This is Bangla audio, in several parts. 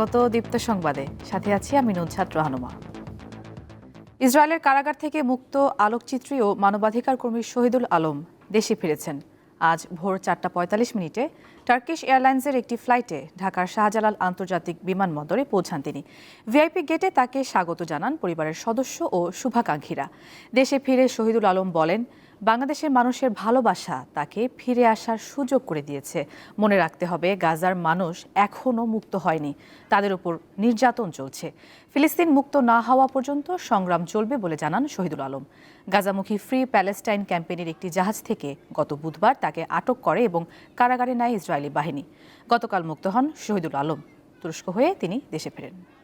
স্বাগত দীপ্ত সংবাদে। সাথে আছি আমি নুনছাত্র হানুমা। ইসরায়েলের কারাগার থেকে মুক্ত আলোকচিত্রী ও মানবাধিকার কর্মী শহীদুল আলম দেশে ফিরেছেন। আজ ভোর চারটা পঁয়তাল্লিশ মিনিটে টার্কিশ এয়ারলাইন্সের একটি ফ্লাইটে ঢাকার শাহজালাল আন্তর্জাতিক বিমানবন্দরে পৌঁছান তিনি। ভিআইপি গেটে তাকে স্বাগত জানান পরিবারের সদস্য ও শুভাকাঙ্ক্ষীরা। দেশে ফিরে শহীদুল আলম বলেন বাংলাদেশের মানুষের ভালোবাসা তাকে ফিরে আসার সুযোগ করে দিয়েছে। মনে রাখতে হবে, গাজার মানুষ এখনও মুক্ত হয়নি। তাদের উপর নির্যাতন চলছে। ফিলিস্তিন মুক্ত না হওয়া পর্যন্ত সংগ্রাম চলবে বলে জানান শহীদুল আলম। গাজামুখী ফ্রি প্যালেস্টাইন ক্যাম্পেইনের একটি জাহাজ থেকে গত বুধবার তাকে আটক করে এবং কারাগারে নেয় ইসরায়েলি বাহিনী। গতকাল মুক্ত হন শহীদুল আলম। তুরস্ক হয়ে তিনি দেশে ফেরেন।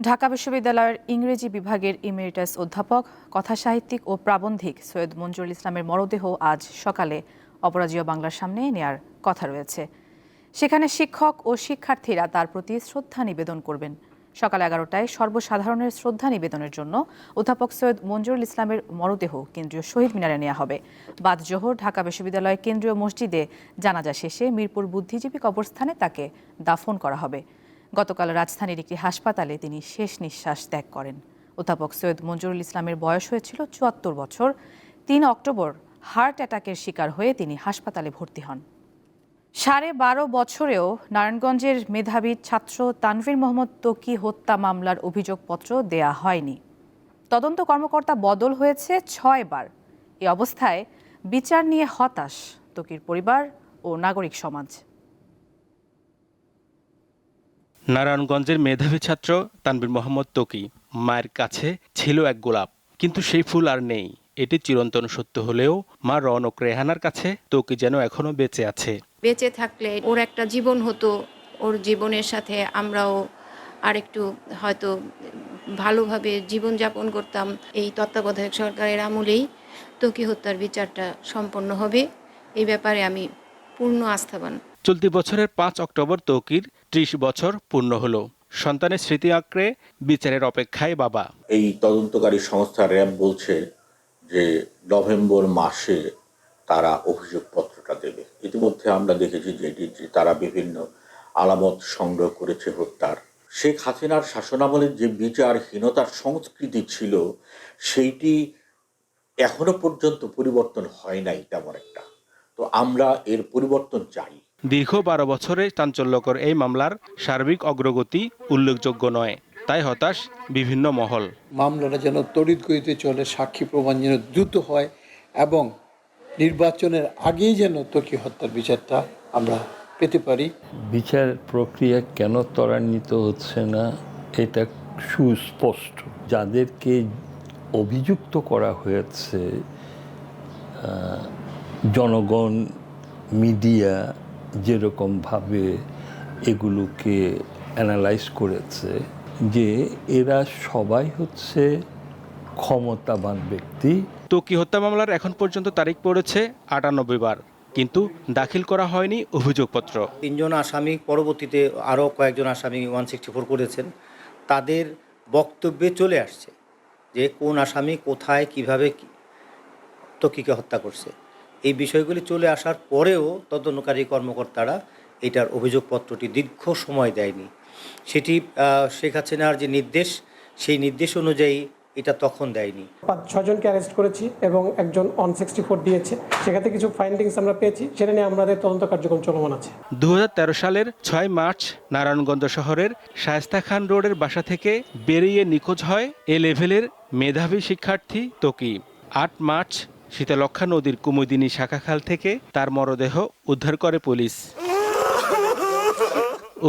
ঢাকা বিশ্ববিদ্যালয়ের ইংরেজি বিভাগের ইমেরিটাস অধ্যাপক, কথাসাহিত্যিক ও প্রাবন্ধিক সৈয়দ মঞ্জুরুল ইসলামের মরদেহ আজ সকালে অপরাজীয় বাংলার সামনে নেয়ার কথা রয়েছে। সেখানে শিক্ষক ও শিক্ষার্থীরা তার প্রতি শ্রদ্ধা নিবেদন করবেন। সকাল এগারোটায় সর্বসাধারণের শ্রদ্ধা নিবেদনের জন্য অধ্যাপক সৈয়দ মঞ্জুরুল ইসলামের মরদেহ কেন্দ্রীয় শহীদ মিনারে নেওয়া হবে। বাদ জোহর ঢাকা বিশ্ববিদ্যালয়ের কেন্দ্রীয় মসজিদে জানাজা শেষে মিরপুর বুদ্ধিজীবী কবরস্থানে তাকে দাফন করা হবে। গতকাল রাজধানীর একটি হাসপাতালে তিনি শেষ নিঃশ্বাস ত্যাগ করেন। অধ্যাপক সৈয়দ মঞ্জুরুল ইসলামের বয়স হয়েছিল চুয়াত্তর বছর। তিন অক্টোবর হার্ট অ্যাটাকের শিকার হয়ে তিনি হাসপাতালে ভর্তি হন। সাড়ে বারো বছরেও নারায়ণগঞ্জের মেধাবী ছাত্র তানভীর মোহাম্মদ তকি হত্যা মামলার অভিযোগপত্র দেয়া হয়নি। তদন্ত কর্মকর্তা বদল হয়েছে ছয়বার এ অবস্থায় বিচার নিয়ে হতাশ তকির পরিবার ও নাগরিক সমাজ। নারায়ণগঞ্জের মেধাবী ছাত্র তানবীর মোহাম্মদ তকি মায়ের কাছে ছিল এক গোলাপ কিন্তু সেই ফুল আর নেই। এটি চিরন্তন সত্য হলেও মা রনক রেহানার কাছে তকি যেন এখনও বেঁচে আছে। বেঁচে থাকলে ওর একটা জীবন হতো ওর জীবনের সাথে আমরাও আরেকটু হয়তো ভালোভাবে জীবনযাপন করতাম। এই তত্ত্বাবধায়ক সরকারের আমলেই তকি হত্যার বিচারটা সম্পন্ন হবে। এই ব্যাপারে আমি পূর্ণ আস্থাবান। চলতি বছরের পাঁচ অক্টোবর তকির ত্রিশ বছর পূর্ণ হলো। সন্তানের স্মৃতি আঁকড়ে বিচারের অপেক্ষায় বাবা। এই তদন্তকারী সংস্থা র্যাব বলছে যে নভেম্বর মাসে তারা অভিযোগপত্রটা দেবে। ইতিমধ্যে আমরা দেখেছি যেটি যে তারা বিভিন্ন আলামত সংগ্রহ করেছে হত্যার। শেখ হাসিনার শাসনামলের যে বিচারহীনতার সংস্কৃতি ছিল, সেইটি এখনও পর্যন্ত পরিবর্তন হয় নাই তেমন একটা। তো আমরা এর পরিবর্তন চাই। দীর্ঘ বারো বছরে চাঞ্চল্যকর এই মামলার সার্বিক অগ্রগতি উল্লেখযোগ্য নয়। তাই হতাশ বিভিন্ন মহল। মামলাটা যেন তড়িৎ গতিতে চলে সাক্ষী প্রমাণ যেন দ্রুত হয় এবং নির্বাচনের আগেই যেন তকি হত্যার বিচারটা আমরা পেতে পারি। বিচার প্রক্রিয়া কেন ত্বরান্বিত হচ্ছে না এটা সুস্পষ্ট। যাদেরকে অভিযুক্ত করা হয়েছে জনগণ মিডিয়া যেরকমভাবে এগুলোকে অ্যানালাইজ করেছে যে এরা সবাই হচ্ছে ক্ষমতাবান ব্যক্তি। তকি হত্যা মামলার এখন পর্যন্ত তারিখ পড়েছে? আটানব্বই বার। কিন্তু দাখিল করা হয়নি অভিযোগপত্র। তিনজন আসামি পরবর্তীতে আরও কয়েকজন আসামি ওয়ান সিক্সটি ফোর করেছেন। তাদের বক্তব্যে চলে আসছে যে কোন আসামি কোথায় কীভাবে কি- তকিকে হত্যা করছে। এই বিষয়গুলি চলে আসার পরেও তদন্তকারী কর্মকর্তারা এটার অভিযোগপত্রটি দীর্ঘ সময় দেয়নি। সেটি শেখ হাসিনার যে নির্দেশ সেই নির্দেশ অনুযায়ী এটা তখন দেয়নি। পাঁচ ছজনকে অ্যারেস্ট করেছি এবং একজন অন সিক্সটি ফোর দিয়েছে। সেক্ষেত্রে কিছু ফাইন্ডিংস আমরা পেয়েছি। সেটা নিয়ে আমাদের তদন্ত কার্যক্রম চলমান আছে। দু হাজার তেরো সালের ছয় মার্চ নারায়ণগঞ্জ শহরের শায়স্তা খান রোডের বাসা থেকে বেরিয়ে নিখোঁজ হয় এ লেভেলের মেধাবী শিক্ষার্থী তকি। আট মার্চ শীতলক্ষা নদীর কুমুদিনী শাখাখাল থেকে তার মরদেহ উদ্ধার করে পুলিশ।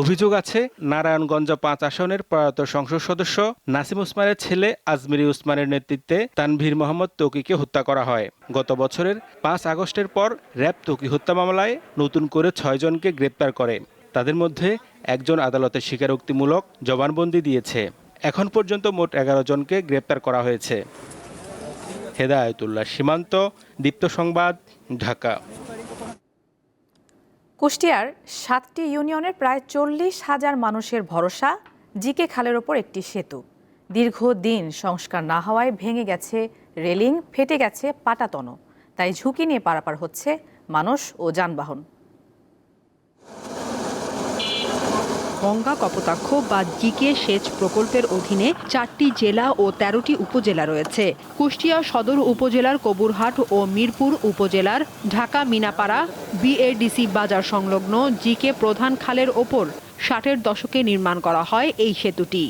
অভিযোগ আছে, নারায়ণগঞ্জ পাঁচ আসনের প্রয়াত সংসদ সদস্য নাসিম উসমানের ছেলে আজমিরি উসমানের নেতৃত্বে তানভীর মোহাম্মদ তৌকিকে হত্যা করা হয়। গত বছরের পাঁচ আগস্টের পর র্যাব তৌকি হত্যা মামলায় নতুন করে ছয়জনকে গ্রেপ্তার করে। তাদের মধ্যে একজন আদালতে স্বীকারোক্তিমূলক জবানবন্দি দিয়েছে। এখন পর্যন্ত মোট এগারো জনকে গ্রেপ্তার করা হয়েছে। হেদায়তুল্লাহ। সীমান্ত, দীপ্ত সংবাদ, ঢাকা। কুষ্টিয়ার সাতটি ইউনিয়নের প্রায় চল্লিশ হাজার মানুষের ভরসা, জিকে খালের ওপর একটি সেতু। দীর্ঘদিন সংস্কার না হওয়ায় ভেঙে গেছে রেলিং, ফেটে গেছে পাটাতন তাই ঝুঁকি নিয়ে পারাপার হচ্ছে মানুষ ও যানবাহন। গঙ্গা, কপোতাক্ষ বা জিকে সেচ প্রকল্পের অধীনে চারটি জেলা ও তেরোটি উপজেলা রয়েছে। কুষ্টিয়া সদর উপজেলার কবুরহাট ও মিরপুর উপজেলার ঢাকা, মিনাপাড়া, বিএডিসি বাজার সংলগ্ন জিকে প্রধান খালের ওপর ষাটের দশকে নির্মাণ করা হয় এই সেতুটি,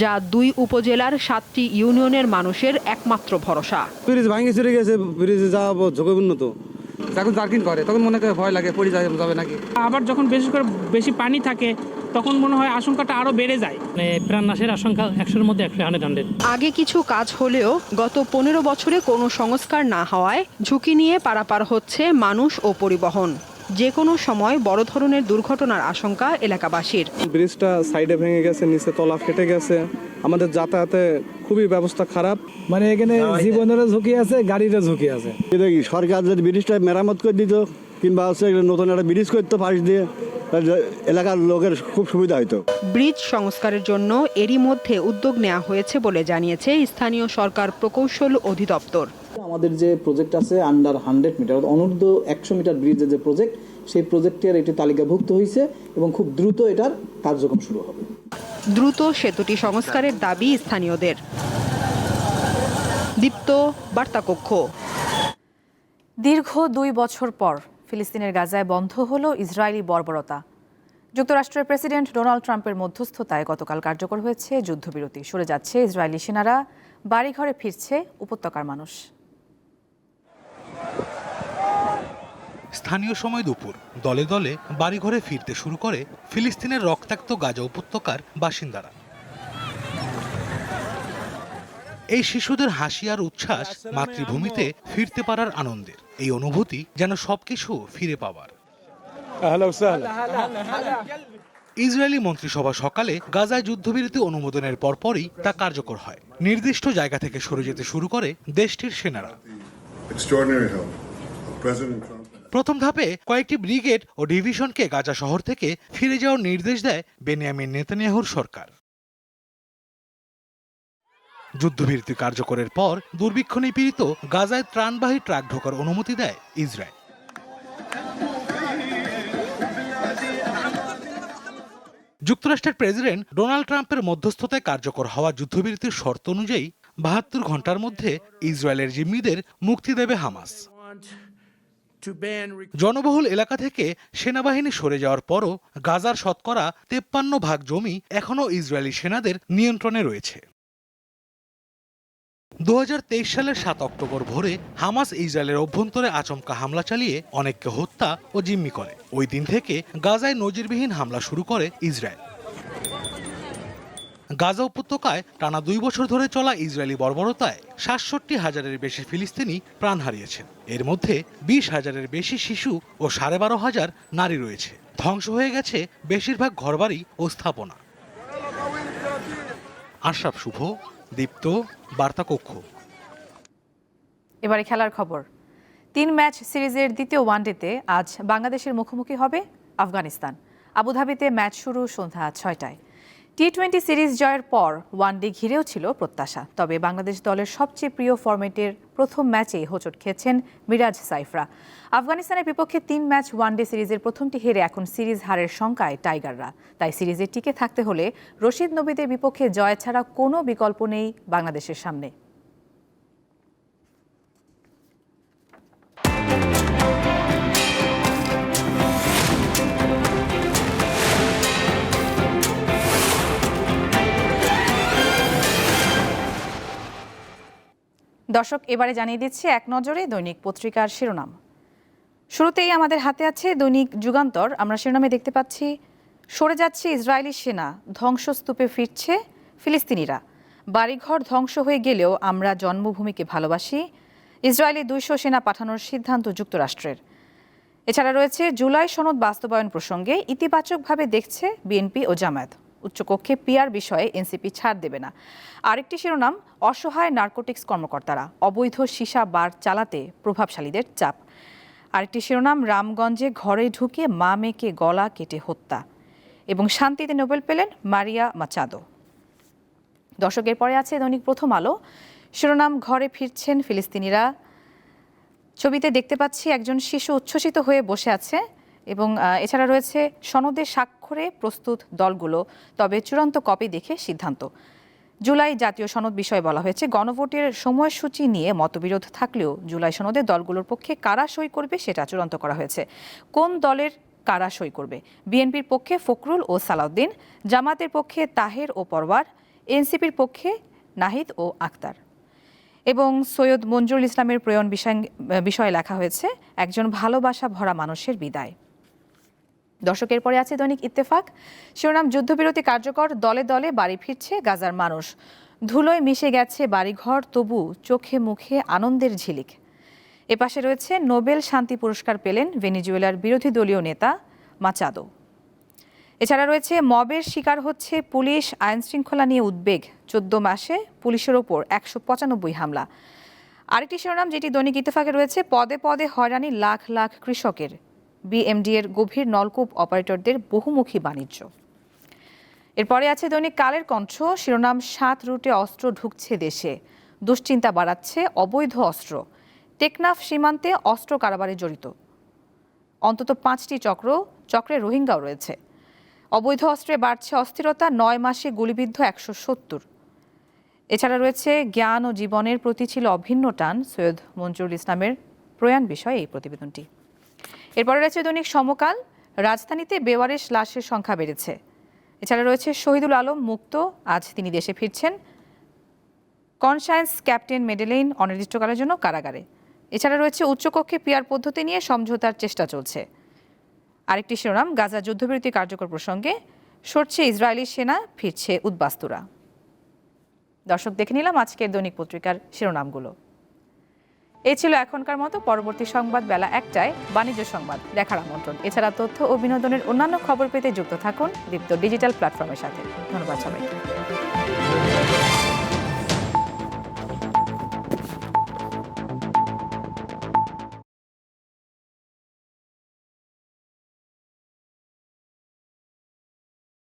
যা দুই উপজেলার সাতটি ইউনিয়নের মানুষের একমাত্র ভরসা। ব্রিজ ভাঙে চলে গেছে, ব্রিজে যাওয়া ঝুঁকিপূর্ণ তো যখন জার্কিং করে তখন মনে করে ভয় লাগে পড়ে যায় যাবে নাকি? আবার যখন বেশি করে বেশি পানি থাকে তখন মনে হয় আশঙ্কাটা আরও বেড়ে যায়। মানে প্রাণ নাশের আশঙ্কা একশোর মধ্যে একশো হান্ড্রেড হান্ড্রেড। আগে কিছু কাজ হলেও গত পনেরো বছরে কোনো সংস্কার না হওয়ায় ঝুঁকি নিয়ে পারাপার হচ্ছে মানুষ ও পরিবহন। যে কোনো সময় বড় ধরনের দুর্ঘটনার আশঙ্কা এলাকাবাসীর। ব্রিজটা সাইডে ভেঙে গেছে নিচে তলা ফেটে গেছে। আমাদের যাতায়াতে খুবই ব্যবস্থা খারাপ। মানে এখানে জীবনেরও ঝুঁকি আছে গাড়িরও ঝুঁকি আছে। সরকার যদি ব্রিজটা মেরামত করে দিত কিংবা হচ্ছে নতুন একটা ব্রিজ করতো পাশ দিয়ে এলাকার লোকের খুব সুবিধা হতো ব্রিজ সংস্কারের জন্য এরই মধ্যে উদ্যোগ নেওয়া হয়েছে বলে জানিয়েছে স্থানীয় সরকার প্রকৌশল অধিদপ্তর। আমাদের যে প্রজেক্ট আছে আন্ডার হান্ড্রেড মিটার অনূর্ধ্ব একশো মিটার ব্রিজের যে প্রজেক্ট সেই প্রজেক্টের এটি তালিকাভুক্ত হয়েছে এবং খুব দ্রুত এটার কার্যক্রম শুরু হবে। দ্রুত সেতুটি সংস্কারের দাবি স্থানীয়দের। দীপ্ত বার্তাকক্ষ। দীর্ঘ দুই বছর পর ফিলিস্তিনের গাজায় বন্ধ হলো ইসরায়েলি বর্বরতা। যুক্তরাষ্ট্রের প্রেসিডেন্ট ডোনাল্ড ট্রাম্পের মধ্যস্থতায় গতকাল কার্যকর হয়েছে যুদ্ধবিরতি। সরে যাচ্ছে ইসরায়েলি সেনারা বাড়িঘরে ফিরছে উপত্যকার মানুষ। স্থানীয় সময় দুপুর। দলে দলে বাড়িঘরে ফিরতে শুরু করে ফিলিস্তিনের রক্তাক্ত গাজা উপত্যকার বাসিন্দারা। এই শিশুদের হাসি আর উচ্ছ্বাস মাতৃভূমিতে ফিরতে পারার আনন্দের। এই অনুভূতি যেন সবকিছু ফিরে পাওয়ার। ইসরায়েলি মন্ত্রিসভা সকালে গাজায় যুদ্ধবিরতি অনুমোদনের পরপরই তা কার্যকর হয়। নির্দিষ্ট জায়গা থেকে সরে যেতে শুরু করে দেশটির সেনারা। প্রথম ধাপে কয়েকটি ব্রিগেড ও ডিভিশনকে গাজা শহর থেকে ফিরে যাওয়ার নির্দেশ দেয় বেনিয়ামিন নেতানিয়াহুর সরকার। যুদ্ধবিরতি কার্যকরের পর দুর্ভিক্ষ নিপীড়িত গাজায় ত্রাণবাহী ট্রাক ঢোকার অনুমতি দেয় ইসরায়েল। যুক্তরাষ্ট্রের প্রেসিডেন্ট ডোনাল্ড ট্রাম্পের মধ্যস্থতায় কার্যকর হওয়া যুদ্ধবিরতির শর্ত অনুযায়ী বাহাত্তর ঘণ্টার মধ্যে ইসরায়েলের জিম্মিদের মুক্তি দেবে হামাস। জনবহুল এলাকা থেকে সেনাবাহিনী সরে যাওয়ার পরও গাজার শতকরা তেপ্পান্ন ভাগ জমি এখনও ইসরায়েলি সেনাদের নিয়ন্ত্রণে রয়েছে। দু হাজার তেইশ সালের সাত অক্টোবর ভোরে হামাস ইসরায়েলের অভ্যন্তরে আচমকা হামলা চালিয়ে অনেককে হত্যা ও জিম্মি করে। ওই দিন থেকে গাজায় নজিরবিহীন হামলা শুরু করে ইসরায়েল। গাজা উপত্যকায় টানা দুই বছর ধরে চলা ইসরায়েলি বর্বরতায় সাতষট্টি হাজারের বেশি ফিলিস্তিনি প্রাণ হারিয়েছেন। এর মধ্যে বিশ হাজারের বেশি শিশু ও সাড়ে বারো হাজার নারী রয়েছে। ধ্বংস হয়ে গেছে বেশিরভাগ ঘরবাড়ি ও স্থাপনা। আশরাফ শুভ, দীপ্ত বার্তা কক্ষ এবারে খেলার খবর। তিন ম্যাচ সিরিজের দ্বিতীয় ওয়ানডেতে আজ বাংলাদেশের মুখোমুখি হবে আফগানিস্তান। আবুধাবিতে ম্যাচ শুরু সন্ধ্যা ছয়টায়। টি টোয়েন্টি সিরিজ জয়ের পর ওয়ানডে ঘিরেও ছিল প্রত্যাশা। তবে বাংলাদেশ দলের সবচেয়ে প্রিয় ফরম্যাটের প্রথম ম্যাচেই হোঁচট খেয়েছেন মিরাজ সাইফরা। আফগানিস্তানের বিপক্ষে তিন ম্যাচ ওয়ানডে সিরিজের প্রথমটি হেরে এখন সিরিজ হারের শঙ্কায় টাইগাররা। তাই সিরিজে টিকে থাকতে হলে রশিদ নবীদের বিপক্ষে জয় ছাড়া কোনো বিকল্প নেই বাংলাদেশের সামনে। দর্শক, এবারে জানিয়ে দিচ্ছি এক নজরে দৈনিক পত্রিকার শিরোনাম। শুরুতেই আমাদের হাতে আছে দৈনিক যুগান্তর। আমরা শিরোনামে দেখতে পাচ্ছি, সরে যাচ্ছে ইসরায়েলি সেনা, ধ্বংসস্তূপে ফিরছে ফিলিস্তিনিরা। বাড়িঘর ধ্বংস হয়ে গেলেও আমরা জন্মভূমিকে ভালোবাসি। ইসরায়েলি দুইশো সেনা পাঠানোর সিদ্ধান্ত যুক্তরাষ্ট্রের। এছাড়া রয়েছে জুলাই সনদ বাস্তবায়ন প্রসঙ্গে ইতিবাচকভাবে দেখছে বিএনপি ও জামায়াত। উচ্চকক্ষে পিআর বিষয়ে এনসিপি ছাড় দেবে না। আরেকটি শিরোনাম, অসহায় নার্কোটিক্স কর্মকর্তারা অবৈধ সীসা বার চালাতে প্রভাবশালীদের চাপ। আরেকটি শিরোনাম, রামগঞ্জে ঘরে ঢুকে মা মেয়েকে গলা কেটে হত্যা এবং শান্তিতে নোবেল পেলেন মারিয়া মাচাদো। দশকের পরে আছে দৈনিক প্রথম আলো। শিরোনাম, ঘরে ফিরছেন ফিলিস্তিনিরা। ছবিতে দেখতে পাচ্ছি একজন শিশু উচ্ছ্বসিত হয়ে বসে আছে। এবং এছাড়া রয়েছে সনদে স্বাক্ষরে প্রস্তুত দলগুলো, তবে চূড়ান্ত কপি দেখে সিদ্ধান্ত। জুলাই জাতীয় সনদ বিষয়ে বলা হয়েছে, গণভোটের সময়সূচি নিয়ে মতবিরোধ থাকলেও জুলাই সনদে দলগুলোর পক্ষে কারা সই করবে সেটা চূড়ান্ত করা হয়েছে। কোন দলের কারা সই করবে? বিএনপির পক্ষে ফখরুল ও সালাউদ্দিন, জামাতের পক্ষে তাহের ও পরওয়ার, এনসিপির পক্ষে নাহিদ ও আক্তার এবং সৈয়দ মঞ্জুরুল ইসলামের প্রয়ণ বিষয়- বিষয়ে লেখা হয়েছে, একজন ভালোবাসা ভরা মানুষের বিদায়। দর্শকের পরে আছে দৈনিক ইত্তেফাক। শিরোনাম, যুদ্ধবিরতি কার্যকর, দলে দলে বাড়ি ফিরছে গাজার মানুষ। ধুলোয় মিশে গেছে বাড়িঘর, তবু চোখে মুখে আনন্দের ঝিলিক। এপাশে রয়েছে নোবেল শান্তি পুরস্কার পেলেন ভেনিজুয়েলার বিরোধী দলীয় নেতা মাচাদো। এছাড়া রয়েছে মবের শিকার হচ্ছে পুলিশ আইন শৃঙ্খলা নিয়ে উদ্বেগ। চোদ্দ মাসে পুলিশের ওপর একশো পঁচানব্বই হামলা। আরেকটি শিরোনাম, যেটি দৈনিক ইত্তেফাকে রয়েছে, পদে পদে হয়রানি লাখ লাখ কৃষকের। বিএমডি এর গভীর নলকূপ অপারেটরদের বহুমুখী বাণিজ্য। এরপরে আছে দৈনিক কালের কণ্ঠ, শিরোনাম সাত রুটে অস্ত্র ঢুকছে দেশে। দুশ্চিন্তা বাড়াচ্ছে অবৈধ অস্ত্র। টেকনাফ সীমান্তে অস্ত্র কারবারে জড়িত। অন্তত পাঁচটি চক্র, চক্রে রোহিঙ্গাও রয়েছে। অবৈধ অস্ত্রে বাড়ছে অস্থিরতা, নয় মাসে গুলিবিদ্ধ একশো সত্তর। এছাড়া রয়েছে জ্ঞান ও জীবনের প্রতি ছিল অভিন্ন টান, সৈয়দ মঞ্জুরুল ইসলামের প্রয়াণ বিষয়ে এই প্রতিবেদনটি। এরপরে রয়েছে দৈনিক সমকাল। রাজধানীতে বেওয়ারিশ লাশের সংখ্যা বেড়েছে। এছাড়া রয়েছে শহীদুল আলম মুক্ত, আজ তিনি দেশে ফিরছেন। কনসায়েন্স ক্যাপ্টেন মেডেলেইন অনির্দিষ্টকালের জন্য কারাগারে। এছাড়া রয়েছে উচ্চকক্ষে পিয়ার পদ্ধতি নিয়ে সমঝোতার চেষ্টা চলছে। আরেকটি শিরোনাম, গাজা যুদ্ধবিরতি কার্যকর প্রসঙ্গে সরছে ইসরায়েলি সেনা, ফিরছে উদ্বাস্তুরা। দর্শক দেখে নিলাম আজকের দৈনিক পত্রিকার শিরোনামগুলো। এই ছিল এখনকার মতো পরবর্তী সংবাদ বেলা একটায়, বাণিজ্য সংবাদ, দেখার আমন্ত্রণ। এছাড়া তথ্য ও বিনোদনের অন্যান্য খবর পেতে যুক্ত থাকুন দীপ্ত ডিজিটাল প্ল্যাটফর্মের সাথে। ধন্যবাদ সবাইকে।